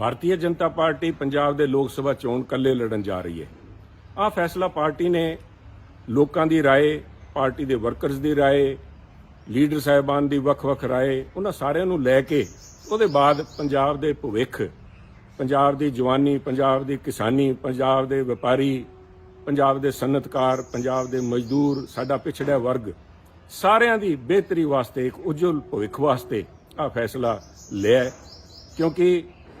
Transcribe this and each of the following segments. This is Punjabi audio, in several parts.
ਭਾਰਤੀ ਜਨਤਾ ਪਾਰਟੀ ਪੰਜਾਬ ਦੇ ਲੋਕ ਸਭਾ ਚੋਣ ਇਕੱਲੇ ਲੜਨ ਜਾ ਰਹੀ ਹੈ। ਆ ਫੈਸਲਾ ਪਾਰਟੀ ਨੇ ਲੋਕਾਂ ਦੀ ਰਾਏ, ਪਾਰਟੀ ਦੇ ਵਰਕਰਸ ਦੀ ਰਾਏ, ਲੀਡਰ ਸਾਹਿਬਾਨ ਦੀ ਵੱਖ-ਵੱਖ ਰਾਏ, ਉਹਨਾਂ ਸਾਰਿਆਂ ਨੂੰ ਲੈ ਕੇ ਉਹਦੇ ਬਾਅਦ ਪੰਜਾਬ ਦੇ ਭਵਿੱਖ, ਪੰਜਾਬ ਦੀ ਜਵਾਨੀ, ਪੰਜਾਬ ਦੀ ਕਿਸਾਨੀ, ਪੰਜਾਬ ਦੇ ਵਪਾਰੀ, ਪੰਜਾਬ ਦੇ ਸਨਅਤਕਾਰ, ਪੰਜਾਬ ਦੇ ਮਜ਼ਦੂਰ, ਸਾਡਾ ਪਿਛੜਿਆ ਵਰਗ, ਸਾਰਿਆਂ ਦੀ ਬਿਹਤਰੀ ਵਾਸਤੇ, ਇੱਕ ਉਜਲ ਭਵਿੱਖ ਵਾਸਤੇ ਆ ਫੈਸਲਾ ਲਿਆ ਕਿਉਂਕਿ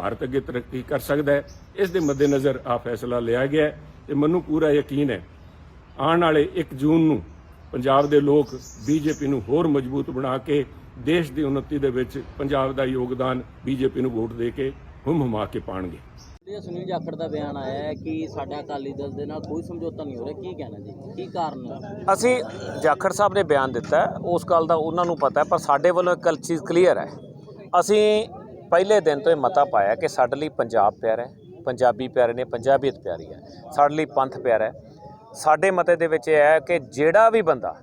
ਭਾਰਤ ਅੱਗੇ ਤਰੱਕੀ ਕਰ ਸਕਦਾ ਹੈ। ਇਸ ਦੇ ਮੱਦੇਨਜ਼ਰ ਆ ਫੈਸਲਾ ਲਿਆ ਗਿਆ ਹੈ ਤੇ ਮੈਨੂੰ ਪੂਰਾ ਯਕੀਨ ਹੈ ਆਉਣ ਵਾਲੇ 1 ਜੂਨ ਨੂੰ ਪੰਜਾਬ ਦੇ ਲੋਕ ਬੀਜੇਪੀ ਨੂੰ ਹੋਰ ਮਜ਼ਬੂਤ ਬਣਾ ਕੇ ਦੇਸ਼ ਦੀ ਉન્નਤੀ ਦੇ ਵਿੱਚ ਪੰਜਾਬ ਦਾ ਯੋਗਦਾਨ ਬੀਜੇਪੀ ਨੂੰ ਵੋਟ ਦੇ ਕੇ ਹੁਮ ਹੁਮਾ ਕੇ ਪਾਣਗੇ ਸੁਨੀਲ ਜਾਖੜ ਦਾ ਬਿਆਨ ਆਇਆ ਹੈ ਕਿ ਸਾਡਾ ਅਕਾਲੀ ਦਲ ਦੇ ਨਾਲ ਕੋਈ ਸਮਝੌਤਾ ਨਹੀਂ ਹੋ ਰਿਹਾ। ਕੀ ਕਹਿਣਾ ਜੀ? ਕੀ ਕਾਰਨ ਹੈ? ਅਸੀਂ ਜਾਖੜ ਸਾਹਿਬ ਨੇ ਬਿਆਨ ਦਿੱਤਾ ਉਸ ਗੱਲ ਦਾ ਉਹਨਾਂ ਨੂੰ ਪਤਾ ਹੈ ਪਰ ਸਾਡੇ ਵੱਲੋਂ ਇੱਕ ਚੀਜ਼ ਕਲੀਅਰ ਹੈ। ਅਸੀਂ ਪਹਿਲੇ ਦਿਨ ਤੋਂ ਇਹ ਮਤਾ ਪਾਇਆ ਕਿ ਸਾਡੇ ਲਈ ਪੰਜਾਬ ਪਿਆਰਾ ਹੈ, ਪੰਜਾਬੀ ਪਿਆਰੇ ਨੇ ਪੰਜਾਬੀਅਤ ਪਿਆਰੀ ਹੈ, ਸਾਡੇ ਲਈ ਪੰਥ ਪਿਆਰਾ ਹੈ। ਸਾਡੇ ਮਤੇ ਦੇ ਵਿੱਚ ਇਹ ਹੈ ਕਿ ਜਿਹੜਾ ਵੀ ਬੰਦਾ,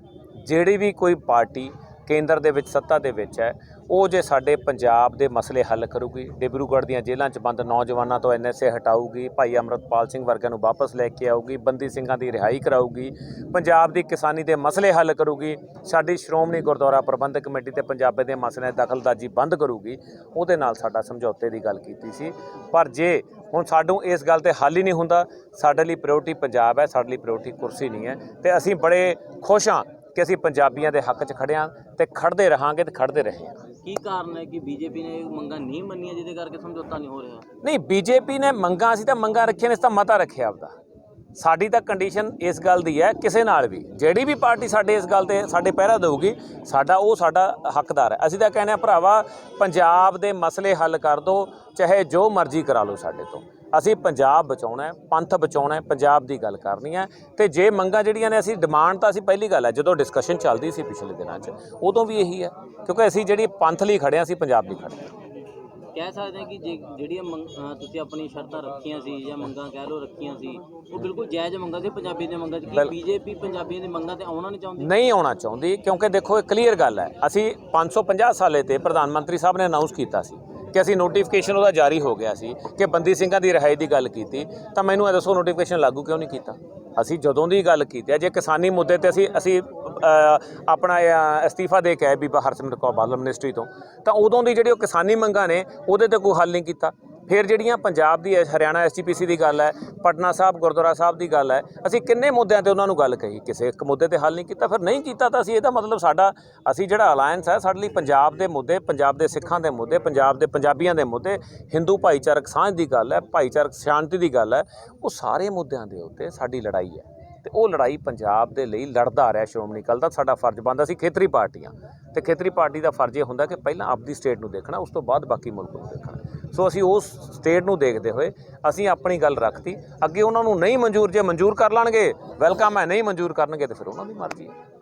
ਜਿਹੜੀ ਵੀ ਕੋਈ ਪਾਰਟੀ ਕੇਂਦਰ ਦੇ ਵਿੱਚ ਸੱਤਾ ਦੇ ਵਿੱਚ ਹੈ। ਉਹ ਜੇ ਸਾਡੇ ਪੰਜਾਬ ਦੇ ਮਸਲੇ ਹੱਲ ਕਰੂਗੀ, ਡਿਬਰੂਗੜ੍ਹ ਦੀਆਂ ਜੇਲ੍ਹਾਂ 'ਚ ਬੰਦ ਨੌਜਵਾਨਾਂ ਤੋਂ ਐਨਐਸਏ ਹਟਾਊਗੀ, ਭਾਈ ਅਮਰਤਪਾਲ ਸਿੰਘ ਵਰਗਿਆਂ ਨੂੰ ਵਾਪਸ ਲੈ ਕੇ ਆਊਗੀ, ਬੰਦੀ ਸਿੰਘਾਂ ਦੀ ਰਿਹਾਈ ਕਰਾਊਗੀ, ਪੰਜਾਬ ਦੀ ਕਿਸਾਨੀ ਦੇ ਮਸਲੇ ਹੱਲ ਕਰੂਗੀ, ਸਾਡੀ ਸ਼੍ਰੋਮਣੀ ਗੁਰਦੁਆਰਾ ਪ੍ਰਬੰਧਕ ਕਮੇਟੀ ਤੇ ਪੰਜਾਬ ਦੇ ਮਸਲਿਆਂ ਦਖਲਦਾਜ਼ੀ ਬੰਦ ਕਰੂਗੀ, ਉਹਦੇ ਨਾਲ ਸਾਡਾ ਸਮਝੌਤੇ ਦੀ ਗੱਲ ਕੀਤੀ ਸੀ। ਪਰ ਜੇ ਹੁਣ ਸਾਨੂੰ ਇਸ ਗੱਲ ਤੇ ਹੱਲ ਹੀ ਨਹੀਂ ਹੁੰਦਾ, ਸਾਡੇ ਲਈ ਪ੍ਰਾਇੋਰਟੀ ਪੰਜਾਬ ਹੈ, ਸਾਡੇ ਲਈ ਪ੍ਰਾਇੋਰਟੀ ਕੁਰਸੀ ਨਹੀਂ ਹੈ ਤੇ ਅਸੀਂ ਬੜੇ ਖੁਸ਼ ਹਾਂ ਕਿ ਅਸੀਂ ਪੰਜਾਬੀਆਂ ਦੇ ਹੱਕ 'ਚ ਖੜੇ ਹਾਂ ਤੇ ਖੜਦੇ ਰਹਾਂਗੇ ਤੇ ਖੜਦੇ ਰਹੇ ਹਾਂ। ਕੀ ਕਾਰਨ ਹੈ ਕਿ ਬੀਜੇਪੀ ਨੇ ਇਹ ਮੰਗਾਂ ਨਹੀਂ ਮੰਨੀਆਂ ਜਿਹਦੇ ਕਰਕੇ ਸਮਝੌਤਾ ਨਹੀਂ ਹੋ ਰਿਹਾ? ਨਹੀਂ ਬੀਜੇਪੀ ਨੇ ਮੰਗਾਂ ਅਸੀਂ ਤਾਂ ਮੰਗਾਂ ਰੱਖੀਆਂ ਨੇ ਇਸ ਤਾਂ ਮਤਾ ਰੱਖਿਆ ਆਪਦਾ। ਸਾਡੀ ਤਾਂ ਕੰਡੀਸ਼ਨ ਇਸ ਗੱਲ ਦੀ ਹੈ, ਕਿਸੇ ਨਾਲ ਵੀ। ਜਿਹੜੀ ਵੀ ਪਾਰਟੀ ਸਾਡੇ ਇਸ ਗੱਲ ਤੇ ਸਾਡੇ ਪਹਿਰਾ ਦੇਊਗੀ, ਸਾਡਾ, ਉਹ ਸਾਡਾ ਹੱਕਦਾਰ ਹੈ। ਅਸੀਂ ਤਾਂ ਕਹਿੰਦੇ ਆ ਭਰਾਵਾ, ਪੰਜਾਬ ਦੇ ਮਸਲੇ ਹੱਲ ਕਰ ਦਿਓ ਚਾਹੇ ਜੋ ਮਰਜ਼ੀ ਕਰਾ ਲਓ ਸਾਡੇ ਤੋਂ। ਅਸੀਂ ਪੰਜਾਬ ਬਚਾਉਣਾ ਹੈ, ਪੰਥ ਬਚਾਉਣਾ ਹੈ, ਪੰਜਾਬ ਦੀ ਗੱਲ ਕਰਨੀ ਹੈ। ਤੇ ਜੇ ਮੰਗਾਂ ਜਿਹੜੀਆਂ ਨੇ, ਅਸੀਂ ਡਿਮਾਂਡ ਤਾਂ ਅਸੀਂ ਪਹਿਲੀ ਗੱਲ ਹੈ, ਜਦੋਂ ਡਿਸਕਸ਼ਨ ਚੱਲਦੀ ਸੀ ਪਿਛਲੇ ਦਿਨਾਂ 'ਚ, ਉਦੋਂ ਵੀ ਇਹੀ ਹੈ। ਕਿਉਂਕਿ ਅਸੀਂ ਜਿਹੜੀ ਪੰਥ ਲਈ ਖੜੇ ਹਾਂ, ਅਸੀਂ ਪੰਜਾਬ ਲਈ ਖੜੇ ਹਾਂ। ਕਹਿ ਸਕਦੇ ਹਾਂ ਕਿ ਜੇ ਜਿਹੜੀਆਂ ਮੰਗ- ਅਹ ਤੁਸੀਂ ਆਪਣੀ ਸ਼ਰਤਾਂ ਰੱਖੀਆਂ ਸੀ ਜਾਂ ਮੰਗਾਂ ਕਹਿ ਲਓ ਰੱਖੀਆਂ ਸੀ ਉਹ ਬਿਲਕੁਲ ਜਾਇਜ਼ ਮੰਗਾਂ ਸੀ ਪੰਜਾਬੀ ਦੀਆਂ ਮੰਗਾਂ ਸੀ ਕੀ ਬਿਲ- ਬੀਜੇਪੀ ਪੰਜਾਬੀਆਂ ਦੀ ਮੰਗਾਂ ਤੇ ਆਉਣਾ ਨਹੀਂ ਚਾਹੁੰਦੀ? ਨਹੀਂ ਆਉਣਾ ਚਾਹੁੰਦੀ ਕਿਉਂਕਿ ਦੇਖੋ ਇਹ ਕਲੀਅਰ ਗੱਲ ਹੈ। ਅਸੀਂ 550 ਸਾਲੇ ਤੇ ਪ੍ਰਧਾਨ ਮੰਤਰੀ ਸਾਹਿਬ ਨੇ ਅਨਾਉਂਸ ਕੀਤਾ ਸੀ ਕਿ ਅਸੀਂ ਨੋਟੀਫਿਕੇਸ਼ਨ ਉਹਦਾ ਜਾਰੀ ਹੋ ਗਿਆ ਸੀ ਕਿ ਬੰਦੀ ਸਿੰਘਾਂ ਦੀ ਰਿਹਾਈ ਦੀ ਗੱਲ ਕੀਤੀ। ਤਾਂ ਮੈਨੂੰ ਇਹ ਦੱਸੋ ਨੋਟੀਫਿਕੇਸ਼ਨ ਲਾਗੂ ਕਿਉਂ ਨਹੀਂ ਕੀਤਾ? ਅਸੀਂ ਜਦੋਂ ਦੀ ਗੱਲ ਕੀਤੀ ਹੈ ਜੇ ਕਿਸਾਨੀ ਮੁੱਦੇ ਤੇ ਅਸੀਂ ਅਸੀਂ ਆਪਣਾ ਅਸਤੀਫਾ ਦੇ ਕੇ ਆਏ ਬੀਬਾ ਹਰਸਿਮਰਤ ਕੌਰ ਬਾਦਲ ਮਿਨਿਸਟਰੀ ਤੋਂ। ਤਾਂ ਉਦੋਂ ਦੀ ਜਿਹੜੀ ਉਹ ਕਿਸਾਨੀ ਮੰਗਾਂ ਨੇ ਉਹਦੇ ਤੇ ਕੋਈ ਹੱਲ ਨਹੀਂ ਕੀਤਾ। ਫਿਰ ਜਿਹੜੀਆਂ ਪੰਜਾਬ ਦੀ ਹੈ, ਹਰਿਆਣਾ ਐਸਜੀਪੀਸੀ ਦੀ ਗੱਲ ਹੈ ਪਟਨਾ ਸਾਹਿਬ ਗੁਰਦੁਆਰਾ ਸਾਹਿਬ ਦੀ ਗੱਲ ਹੈ ਅਸੀਂ ਕਿੰਨੇ ਮੁੱਦਿਆਂ ਤੇ ਉਹਨਾਂ ਨੂੰ ਗੱਲ ਕਹੀ। ਕਿਸੇ ਇੱਕ ਮੁੱਦੇ ਤੇ ਹੱਲ ਨਹੀਂ ਕੀਤਾ ਫਿਰ ਨਹੀਂ ਕੀਤਾ ਤਾਂ ਅਸੀਂ ਇਹਦਾ ਮਤਲਬ ਸਾਡਾ ਅਸੀਂ ਜਿਹੜਾ ਅਲਾਈਅੰਸ ਹੈ ਸਾਡੇ ਲਈ ਪੰਜਾਬ ਦੇ ਮੁੱਦੇ ਪੰਜਾਬ ਦੇ ਸਿੱਖਾਂ ਦੇ ਮੁੱਦੇ ਪੰਜਾਬ ਦੇ ਪੰਜਾਬੀਆਂ ਦੇ ਮੁੱਦੇ ਹਿੰਦੂ ਭਾਈਚਾਰਕ ਸਾਂਝ ਦੀ ਗੱਲ ਹੈ ਭਾਈਚਾਰਕ ਸ਼ਾਂਤੀ ਦੀ ਗੱਲ ਹੈ ਉਹ ਸਾਰੇ ਮੁੱਦਿਆਂ ਦੇ ਉੱਤੇ ਸਾਡੀ ਲੜਾਈ ਹੈ। ਤੇ ਉਹ ਲੜਾਈ ਪੰਜਾਬ ਦੇ ਲਈ ਲੜਦਾ ਰਿਹਾ ਸ਼੍ਰੋਮਣੀ ਅਕਾਲੀ ਦਲ। ਸਾਡਾ ਫਰਜ਼ ਬਣਦਾ ਸੀ ਖੇਤਰੀ ਪਾਰਟੀਆਂ। ਤੇ ਖੇਤਰੀ ਪਾਰਟੀ ਦਾ ਫਰਜ਼ ਇਹ ਹੁੰਦਾ ਕਿ ਪਹਿਲਾਂ ਆਪਦੀ ਸਟੇਟ ਨੂੰ ਦੇਖਣਾ, ਉਸ ਤੋਂ ਬਾਅਦ ਬਾਕੀ ਮੁਲਕ ਨੂੰ ਦੇਖਣਾ। ਸੋ ਅਸੀਂ ਉਸ ਸਟੇਟ ਨੂੰ ਦੇਖਦੇ ਹੋਏ ਅਸੀਂ ਆਪਣੀ ਗੱਲ ਰੱਖਤੀ। ਅੱਗੇ ਉਹਨਾਂ ਨੂੰ ਨਹੀਂ ਮਨਜ਼ੂਰ, ਜੇ ਮਨਜ਼ੂਰ ਕਰ ਲੈਣਗੇ, ਵੈਲਕਮ ਹੈ, ਨਹੀਂ ਮਨਜ਼ੂਰ ਕਰਨਗੇ ਤੇ ਫਿਰ ਉਹਨਾਂ ਦੀ ਮਰਜ਼ੀ ਹੈ।